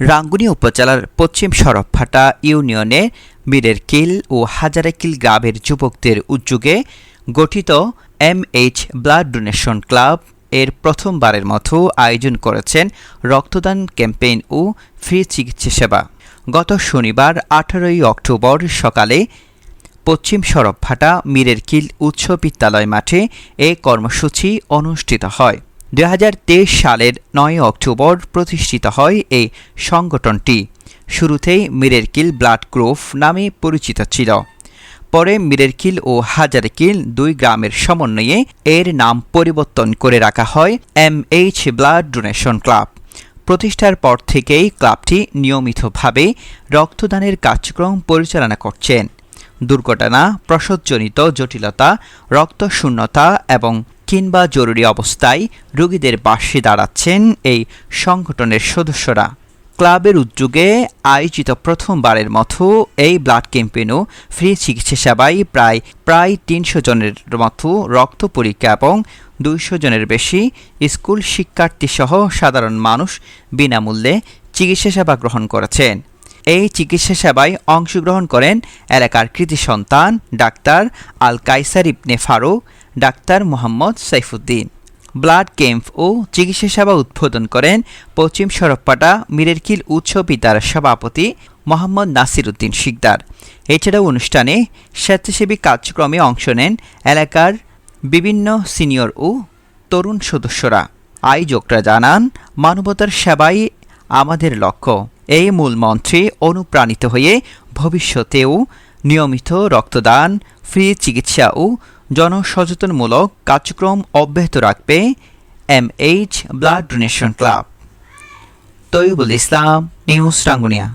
রাঙ্গুনি উপজেলার পশ্চিম সরবফাটা ইউনিয়নে মীরের কিল ও হাজারাকিল গ্রামের যুবকদের উদ্যোগে গঠিত এমএইচ ব্লাড ডোনেশন ক্লাব এর প্রথমবারের মতো আয়োজন করেছেন রক্তদান ক্যাম্পেইন ও ফ্রি চিকিৎসা সেবা। গত শনিবার আঠারোই অক্টোবর সকালে পশ্চিম সরবভাটা মীরের কিল উচ্চ বিদ্যালয় মাঠে এ কর্মসূচি অনুষ্ঠিত হয়। দু হাজার তেইশ সালের নয় অক্টোবর প্রতিষ্ঠিত হয় এই সংগঠনটি। শুরুতেই মীরের কিল ব্লাড গ্রুপ নামে পরিচিত ছিল। পরে মিরেরকিল ও হাজারকিল দুই গ্রামের সমন্বয়ে এর নাম পরিবর্তন করে রাখা হয় এমএইচ ব্লাড ডোনেশন ক্লাব। প্রতিষ্ঠার পর থেকেই ক্লাবটি নিয়মিতভাবে রক্তদানের কার্যক্রম পরিচালনা করছেন। দুর্ঘটনা, প্রসবজনিত জটিলতা, রক্তশূন্যতা এবং কিংবা জরুরি অবস্থায় রোগীদের পাশে দাঁড়াচ্ছেন এই সংগঠনের সদস্যরা। ক্লাবের উদ্যোগে আয়োজিত প্রথমবারের মতো এই ব্লাড ক্যাম্পেইনও ফ্রি চিকিৎসা সেবায় প্রায় প্রায় তিনশো জনের মতো রক্ত পরীক্ষা এবং দুইশো জনের বেশি স্কুল শিক্ষার্থীসহ সাধারণ মানুষ বিনামূল্যে চিকিৎসা সেবা গ্রহণ করেছেন। এই চিকিৎসা সেবায় অংশগ্রহণ করেন এলাকার কৃতি সন্তান doctor Al Kaiser Ibne Faruk doctor Mohammad Saifuddin. Blood camp ও চিকিৎসা সেবা উদ্বোধন করেন পশ্চিম সরবপাটা মিরেরকিল উচ্চ বিদ্যালয়ের সভাপতি মোহাম্মদ নাসির উদ্দিন শিকদার। এছাড়াও অনুষ্ঠানে স্বেচ্ছাসেবী কার্যক্রমে অংশ নেন এলাকার বিভিন্ন সিনিয়র ও তরুণ সদস্যরা। আয়োজকরা জানান, মানবতার সেবাই আমাদের লক্ষ্য। এই মূল মন্ত্রে অনুপ্রাণিত হয়ে ভবিষ্যতেও নিয়মিত রক্তদান, ফ্রি চিকিৎসা ও জনসচেতনমূলক কার্যক্রম অব্যাহত রাখবে M H blood donation club Taibul Islam news Tangunia.